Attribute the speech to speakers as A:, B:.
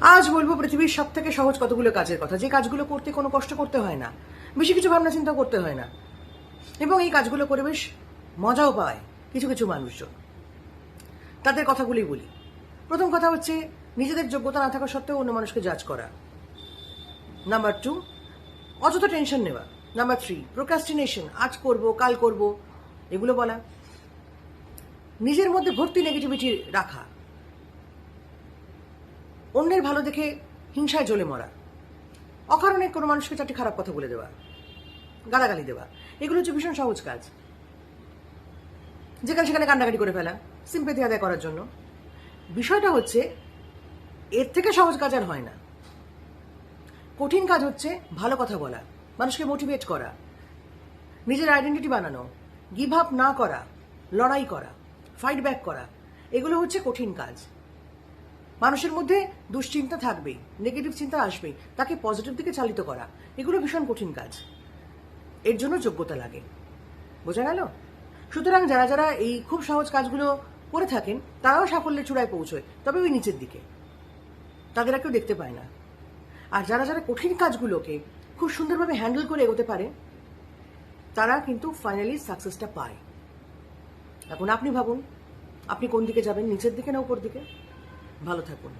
A: আজ বলব পৃথিবীর সব থেকে সহজ কতগুলো কাজের কথা। যে কাজগুলো করতে কোনো কষ্ট করতে হয় না, বেশি কিছু ভাবনা চিন্তা করতে হয় না। এবং এই কাজগুলো করে বেশ মজাও পায় কিছু কিছু মানুষজন। তাদের কথাগুলি বলি। প্রথম কথা হচ্ছে, নিজেদের যোগ্যতা না থাকা সত্ত্বেও অন্য মানুষকে জাজ করা। নাম্বার টু অযথা টেনশন নেওয়া। নাম্বার থ্রি প্রোকাস্টিনেশন আজ করব, কাল করব, এগুলো বলা। নিজের মধ্যে ভর্তি নেগেটিভিটি রাখা। অন্যের ভালো দেখে হিংসায় জ্বলে মরা। অকারণে কোনো মানুষকে চারটি খারাপ কথা বলে দেওয়া, গালাগালি দেওয়া, এগুলো হচ্ছে ভীষণ সহজ কাজ। যেখানে সেখানে কান্নাকাটি করে ফেলা সিম্পেথি আদায় করার জন্য। বিষয়টা হচ্ছে, এর থেকে সহজ কাজ আর হয় না। কঠিন কাজ হচ্ছে ভালো কথা বলা, মানুষকে মোটিভেট করা, নিজের আইডেন্টিটি বানানো গিভ আপ না করা, লড়াই করা ফাইট ব্যাক করা, এগুলো হচ্ছে কঠিন কাজ। মানুষের মধ্যে দুশ্চিন্তা থাকবেই নেগেটিভ চিন্তা আসবেই, তাকে পজিটিভ দিকে চালিত করা, এগুলো ভীষণ কঠিন কাজ। এর জন্য যোগ্যতা লাগে। বোঝা গেল? সুতরাং যারা যারা এই খুব সহজ কাজগুলো করে থাকেন, তারাও সাফল্যের চূড়ায় পৌঁছয়, তবে ওই নিচের দিকে। তাদের কেউ দেখতে পায় না। আর যারা যারা কঠিন কাজগুলোকে খুব সুন্দরভাবে হ্যান্ডেল করে এগোতে পারে, তারা কিন্তু ফাইনালি সাকসেসটা পায়। এখন আপনি ভাবুন, আপনি কোন দিকে যাবেন, নিচের দিকে না উপর দিকে? ভালো থাকুন।